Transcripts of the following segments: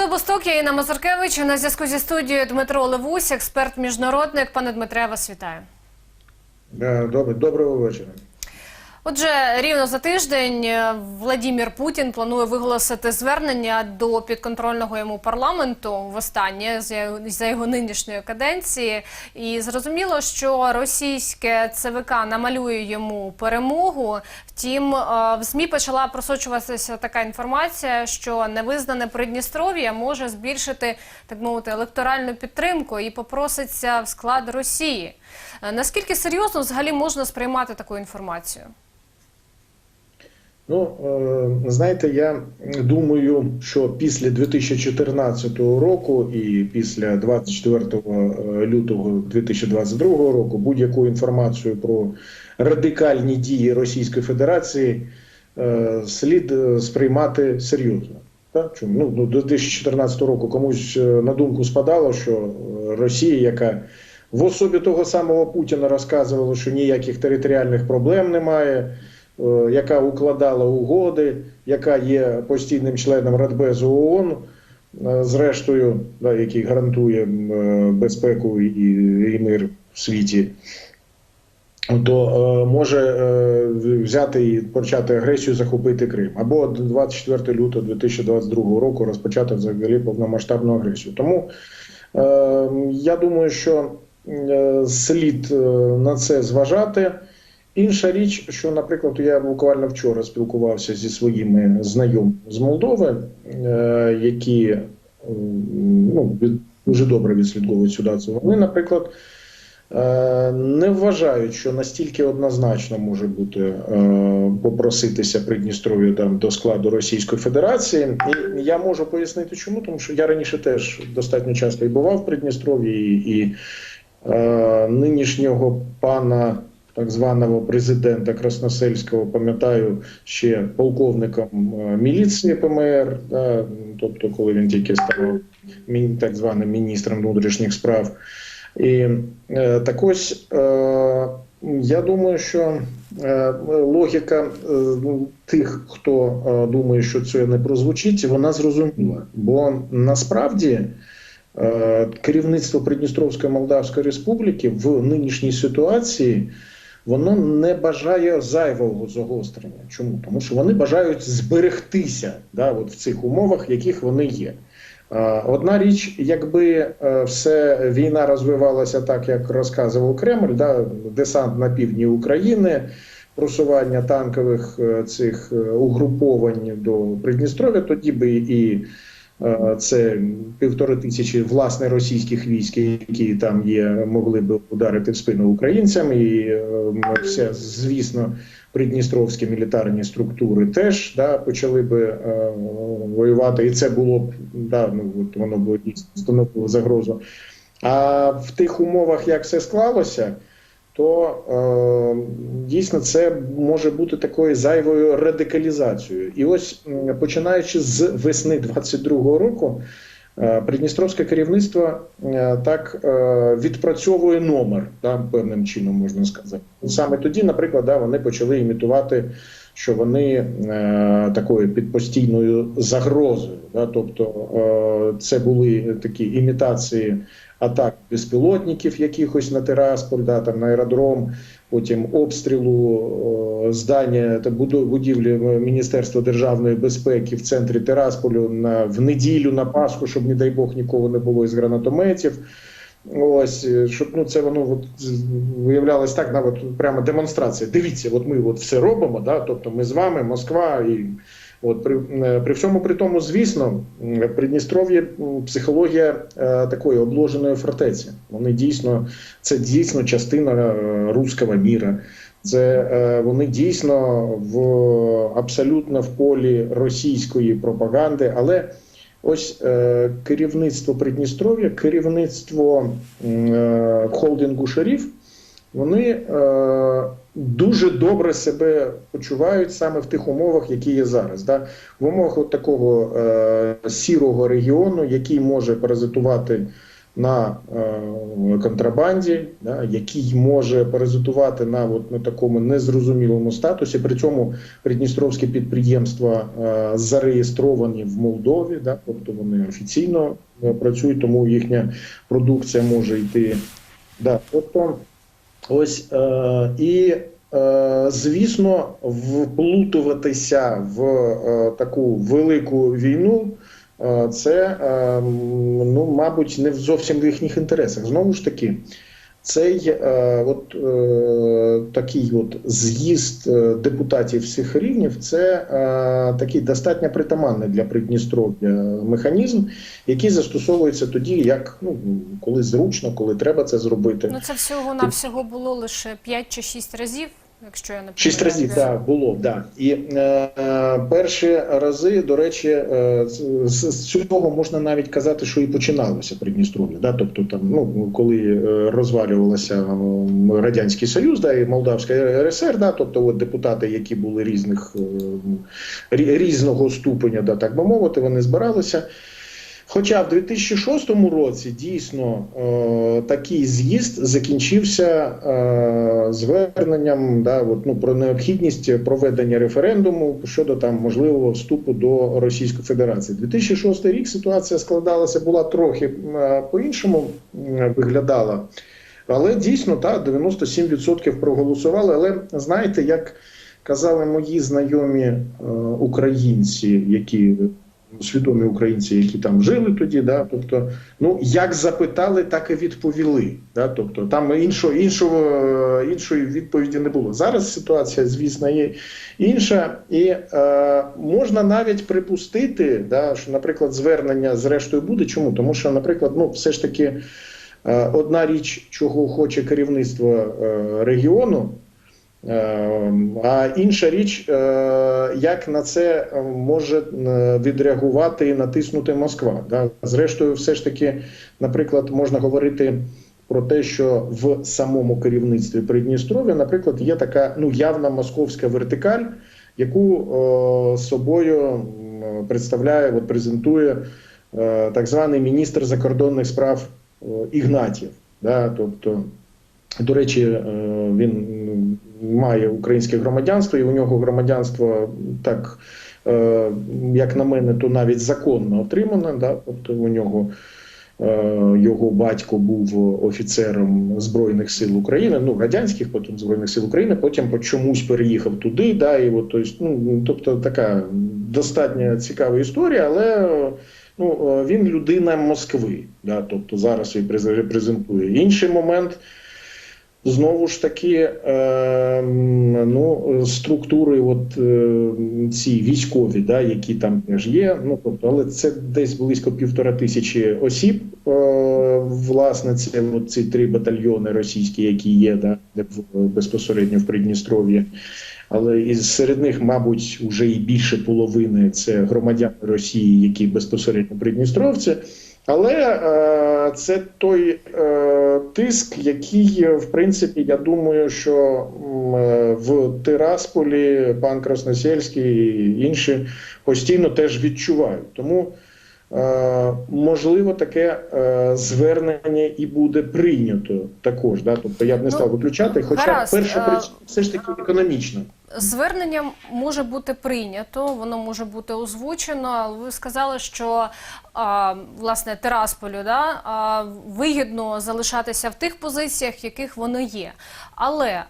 Це Восток, я Інна Мазаркевич. На зв'язку зі студією Дмитро Левусь, експерт міжнародник. Пане Дмитре, я вас вітаю. Е, доброго вечора. Отже, рівно за тиждень е, Владімір Путін планує виголосити звернення до підконтрольного йому парламенту востаннє за його- за його нинішньої каденції. І зрозуміло, що російське ЦВК намалює йому перемогу. Втім, е, в ЗМІ почала просочуватися така інформація, що невизнане Придністров'я може збільшити так мовити електоральну підтримку і попроситься в склад Росії. Е, Наскільки серйозно взагалі можна сприймати таку інформацію? Ну, е, знаєте, я думаю, що після 2014 року і після 24 лютого 2022 року будь-яку інформацію про радикальні дії Російської Федерації е, слід е, сприймати серйозно. Так? Чому? Ну, ну, до 2014 року комусь е, на думку спадало, що е, Росія, яка в особі того самого Путіна розказувала, що ніяких територіальних проблем немає. е, Яка укладала угоди, яка є постійним членом Радбезу ООН, е, зрештою, да, який гарантує е, безпеку і, і мир в світі, то може взяти і почати агресію, захопити Крим, або 24 лютого 2022 року розпочати взагалі повномасштабну агресію. Тому я думаю, що слід е, на це зважати. Інша річ, що, наприклад, я буквально вчора спілкувався зі своїми знайомими з Молдови, е, які ну, дуже добре відслідковують ситуацію. Вони, наприклад, е, не вважають, що настільки однозначно може бути е, попроситися Придністров'я там до складу Російської Федерації. І я можу пояснити, чому, тому що я раніше теж достатньо часто і бував в Придністров'ї, і е, нинішнього пана так званого президента Красносельського, пам'ятаю, ще полковником е, міліції ПМР, да, тобто, коли він тільки став так званим міністром внутрішніх справ. І е, так ось е, я думаю, що е, логіка е, ну, тих, хто е, думає, що це не прозвучить, вона зрозуміла. Бо насправді керівництво Придністровської Молдавської Республіки в нинішній ситуації воно не бажає зайвого загострення. Чому? Тому що вони бажають зберегтися да, от в цих умовах, яких вони є. Е, Одна річ, якби е, все війна розвивалася так, як розказував Кремль, да, десант на півдні України, просування танкових е, цих е, угруповань до Придністров'я, тоді би і е, це півтори тисячі власне російських військ, які там є, могли б ударити в спину українцям, і е, все, звісно, придністровські мілітарні структури теж да, почали би е, воювати, і це було б да, ну от воно було дійсно становило загрозу. А в тих умовах, як все склалося, то е, дійсно це може бути такою зайвою радикалізацією. І ось починаючи з весни 22-го року. е, Придністровське керівництво е, так е, відпрацьовує номер, да, певним чином можна сказати. Саме тоді, наприклад, да, вони почали імітувати, що вони е, такою під постійною загрозою. Да, тобто е, це були такі імітації атак безпілотників якихось на Тирасполь, да, там на аеродром, потім обстрілу е, здання та будівлі Міністерства державної безпеки в центрі Тирасполю на в неділю на Пасху, щоб не дай Бог нікого не було із гранатометів. Ось е, щоб ну це воно от виявлялось так, на от прямо демонстрація. Дивіться, от ми от все робимо. Да, тобто ми з вами, Москва, і от при, е, при всьому при тому, звісно, Придністров'я психологія е, такої обложеної фортеці. Вони дійсно це дійсно частина е, руського міра. Це вони дійсно в абсолютно в полі російської пропаганди, але ось е, керівництво Придністров'я, керівництво е, холдингу шеріф, вони е, дуже добре себе почувають саме в тих умовах, які є зараз. Да? В умовах от такого е, сірого регіону, який може паразитувати на е, контрабанді, да, який може паразитувати на, от, на такому незрозумілому статусі. При цьому придністровські підприємства е, зареєстровані в Молдові, да, тобто вони офіційно е, працюють, тому їхня продукція може йти. Да, тобто, ось е, і. Е, Звісно, вплутуватися в е, таку велику війну це, ну, мабуть, не зовсім в їхніх інтересах. Знову ж таки, цей е, от, е, такий от з'їзд е, депутатів всіх рівнів це е, такий достатньо притаманний для Придністров'я механізм, який застосовується тоді, як ну, коли зручно, коли треба це зробити. Ну це всього на всього було лише 5 чи 6 разів, якщо я не Шість разів так було, да. І е, е, перші рази, до речі, е, з, з цього можна навіть казати, що і починалося Придністров'я. Да? Тобто, там, ну, коли е, розвалювалося Радянський Союз, да, і Молдавська РСР, да, тобто от депутати, які були різних е, різного ступеня, да, так би мовити, вони збиралися. Хоча в 2006 році дійсно е, такий з'їзд закінчився е, зверненням да, от, ну, про необхідність проведення референдуму щодо там можливого вступу до Російської Федерації. 2006 рік ситуація складалася була трохи е, по-іншому м, виглядала, але дійсно так, 97% проголосували. Але знаєте, як казали мої знайомі е, українці, які свідомі українці, які там жили тоді, да, тобто, ну як запитали, так і відповіли. Да, тобто там іншого, іншого, іншої відповіді не було. Зараз ситуація, звісно, є інша, і е, можна навіть припустити, да, що, наприклад, звернення зрештою буде. Чому? Тому що, наприклад, ну все ж таки. е, Одна річ, чого хоче керівництво е, регіону, А інша річ, е, як на це може е, відреагувати і натиснути Москва. Зрештою, все ж таки, наприклад, можна говорити про те, що в самому керівництві Придністров'я, наприклад, є така ну явна московська вертикаль, яку е, собою представляє, от презентує так званий міністр закордонних справ Ігнатів. Тобто, до речі, він має українське громадянство, і у нього громадянство так, е, як на мене, то навіть законно отримане. Да? Тобто у нього е, його батько був офіцером Збройних сил України, ну радянських, потім Збройних сил України, потім по чомусь переїхав туди. Да, і от, ну, тобто така достатньо цікава історія, але. Ну, е, він людина Москви, да, тобто зараз він през- репрезентує. Інший момент, знову ж таки, е, ну, структури, от е, ці військові, да, які там теж є. Ну, тобто, але це десь близько півтора тисячі осіб. Е, власне, це от ці три батальйони російські, які є, да, безпосередньо в Придністров'ї. Але із серед них, мабуть, вже і більше половини це громадяни Росії, які безпосередньо придністровці. Але е, це той е, тиск, який, е, в принципі, я думаю, що е, в Тирасполі пан Красносельський і інші постійно теж відчувають. Тому е, можливо таке звернення і буде прийнято також. Да? Тобто я б не Ну, став виключати, хоча перше все ж таки економічна. Звернення може бути прийнято, воно може бути озвучено. Ви сказали, що власне Терасполю да, вигідно залишатися в тих позиціях, в яких воно є. Але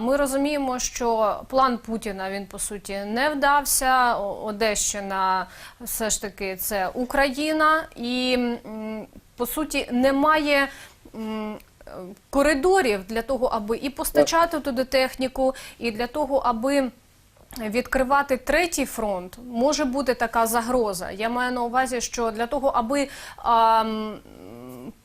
ми розуміємо, що план Путіна він по суті не вдався. Одещина все ж таки це Україна, і по суті немає. Коридорів для того, аби і постачати туди техніку, і для того, аби відкривати третій фронт, може бути така загроза. Я маю на увазі, що для того, аби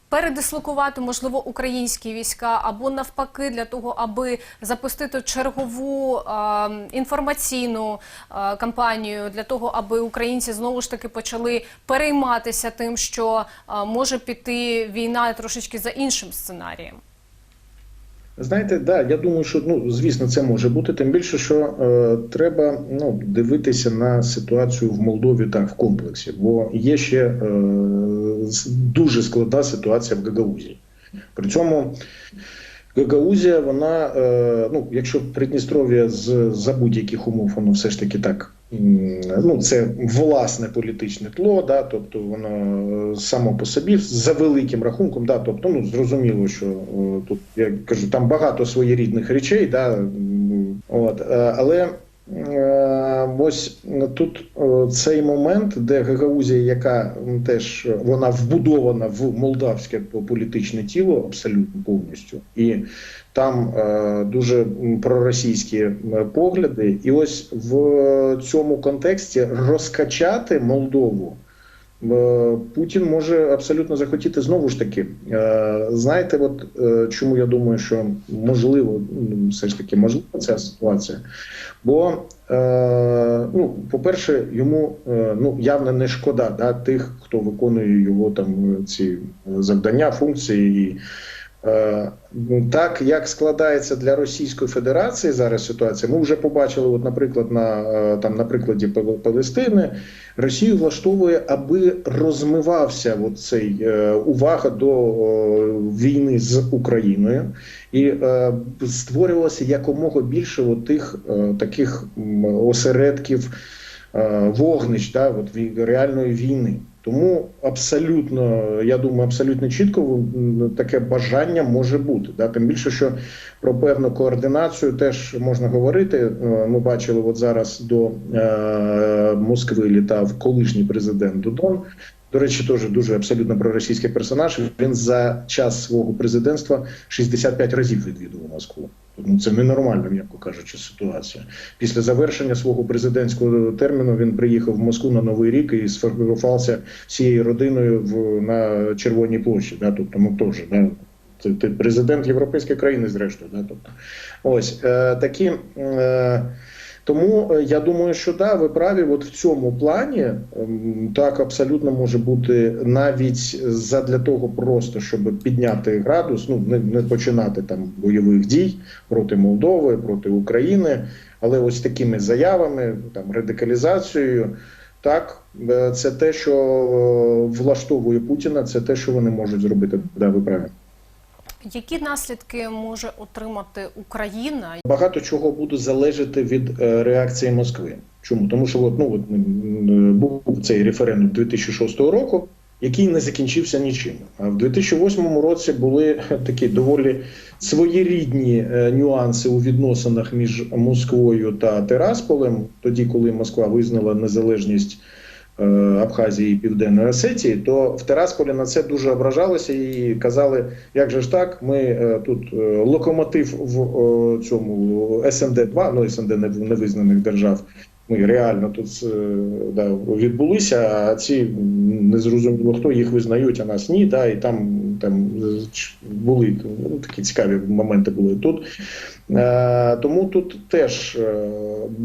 передислокувати, можливо, українські війська, або навпаки, для того, аби запустити чергову а, інформаційну а, кампанію, для того, аби українці знову ж таки почали перейматися тим, що а, може піти війна трошечки за іншим сценарієм. Знаєте, да, я думаю, що ну звісно, це може бути. Тим більше, що е, треба ну дивитися на ситуацію в Молдові так в комплексі, бо є ще е, дуже складна ситуація в Гагаузії. При цьому Гагаузія, вона, е, ну, якщо Придністров'я з за будь-яких умов, воно все ж таки так. Ну, це власне політичне тло, да, тобто воно е, само по собі за великим рахунком, да, тобто, ну зрозуміло, що е, тут я кажу, там багато своєрідних речей, да, от, е, але ось тут е, цей момент, де Гагаузія, яка теж е, вона вбудована в молдавське політичне тіло абсолютно повністю, і там е, дуже проросійські е, погляди, і ось в цьому контексті розкачати Молдову. Е, Путін може абсолютно захотіти знову ж таки. Е, Знаєте, от е, чому я думаю, що можливо, все ж таки можлива ця ситуація? Бо, ну, по-перше, йому ну, явно не шкода да, тих, хто виконує його там ці завдання, функції. І, так як складається для Російської Федерації зараз ситуація, ми вже побачили, от, наприклад, на е, там на прикладі Пал- Палестини, Росію влаштовує, аби розмивався цей е, увага до е, війни з Україною, і е, створювалося якомога більше тих е, таких осередків е, вогнищ, да, от реальної війни. Тому абсолютно, я думаю, абсолютно чітко таке бажання може бути. Да? Тим більше, що про певну координацію теж можна говорити. Е, Ми бачили, от зараз до е, Москви літав колишній президент Дудон. До речі, теж дуже абсолютно проросійський персонаж. Він за час свого президентства 65 разів відвідував Москву. Ну це ненормальна, м'яко кажучи, ситуація. Після завершення свого президентського терміну він приїхав в Москву на Новий рік і сфотографувався всією родиною в на Червоній площі. Да? Тобто, ну теж да? Це ти президент європейської країни, зрештою. Да? Тобто, ось е, такі. Е, тому е, я думаю, що да, ви праві. От в цьому плані ем, так абсолютно може бути навіть задля того, просто щоб підняти градус, ну не, не починати там бойових дій проти Молдови, проти України, але ось такими заявами, там радикалізацією. Так, е, це те, що е, влаштовує Путіна, це те, що вони можуть зробити. Да, ви праві. Які наслідки може отримати Україна? Багато чого буде залежати від е, реакції Москви. Чому? Тому що ну, от, був цей референдум 2006 року, який не закінчився нічим. А в 2008 році були такі доволі своєрідні е, нюанси у відносинах між Москвою та Терасполем, тоді, коли Москва визнала незалежність. Е, Абхазії і Південної Осетії, то в Терасполі на це дуже ображалися і казали, як же ж так, ми е, тут е, локомотив в цьому СНД 2 ну СНД невизнаних держав. Ми реально тут да, відбулися, а ці незрозуміло хто їх визнають, а нас ні. Да, і там, там були ну, такі цікаві моменти були тут. Е, тому тут теж е,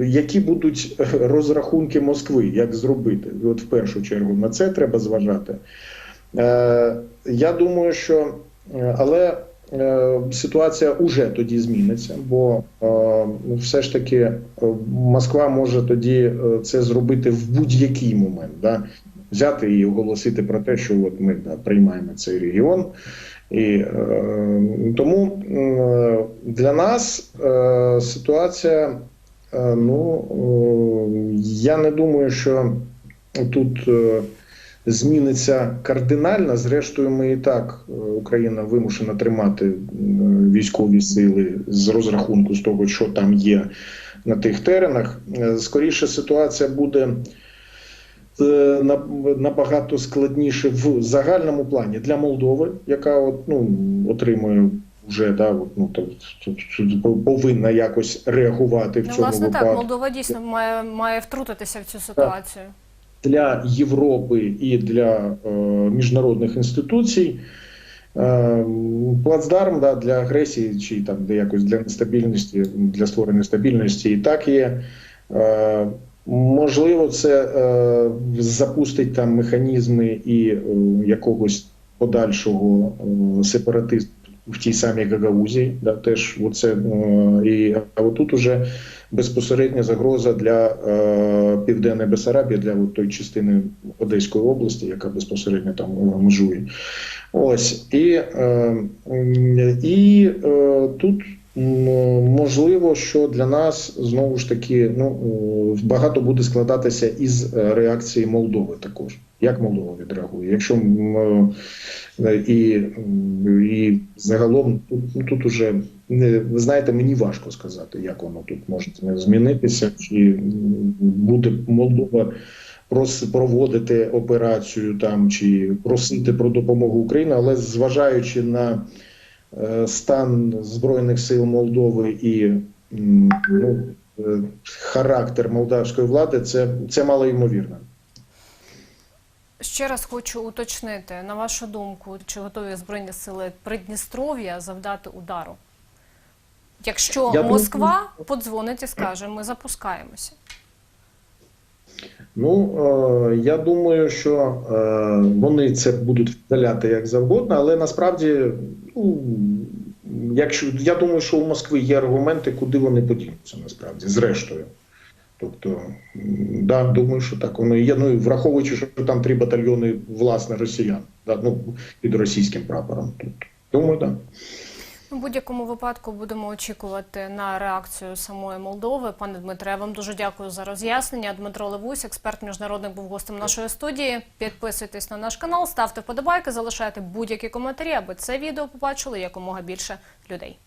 які будуть розрахунки Москви, як зробити? От в першу чергу на це треба зважати. Е, я думаю, що але ситуація уже тоді зміниться, бо все ж таки Москва може тоді це зробити в будь-який момент. Да? Взяти і оголосити про те, що от ми да, приймаємо цей регіон. І е, тому е, для нас е, ситуація, е, ну е, я не думаю, що тут е, зміниться кардинально. Зрештою, ми і так е, Україна вимушена тримати е, військові сили з розрахунку з того, що там є на тих теренах. Е, Скоріше ситуація буде набагато складніше в загальному плані для Молдови, яка от, ну, отримує вже да, от, ну, то, то- то повинна якось реагувати в Ну, цьому власне випадку. так, Молдова дійсно має, має втрутитися в цю ситуацію. для Європи і для е, міжнародних інституцій. Е, плацдарм да, для агресії чи там де якось для нестабільності, для створення стабільності і так є. Е, можливо, це е, запустить там механізми і е, якогось подальшого е, сепаратизму в тій самій Гагаузі, да, теж оце, е, і, а отут уже безпосередня загроза для е, Південної Бесарабії, для от тої частини Одеської області, яка безпосередньо там е, межує. Ось і, е, і е, тут можливо, що для нас знову ж таки ну е, багато буде складатися із е, реакції Молдови також. Як Молдова відреагує? Якщо е, і, і загалом тут, ну, тут уже не ви знаєте, мені важко сказати, як воно тут може змінитися, чи буде Молдова проводити операцію там чи просити про допомогу Україні, але зважаючи на стан збройних сил Молдови і ну, е, характер молдавської влади, це, це мало ймовірно. Ще раз хочу уточнити, на вашу думку, чи готові Збройні сили Придністров'я завдати удару? Якщо Я думаю- Москва подзвонить і скаже, ми запускаємося. Ну е, я думаю, що е, вони це будуть вдаляти як завгодно, але насправді, ну якщо я думаю, що у Москви є аргументи, куди вони подінуться, насправді, зрештою. Тобто, да, думаю, що так воно є. Ну і враховуючи, що там три батальйони власне росіян, да, ну під російським прапором. Тут думаю, так. Да. У будь-якому випадку будемо очікувати на реакцію самої Молдови. Пане Дмитре, я вам дуже дякую за роз'яснення. Дмитро Левусь, експерт міжнародник, був гостем нашої студії. Підписуйтесь на наш канал, ставте вподобайки, залишайте будь-які коментарі, аби це відео побачили якомога більше людей.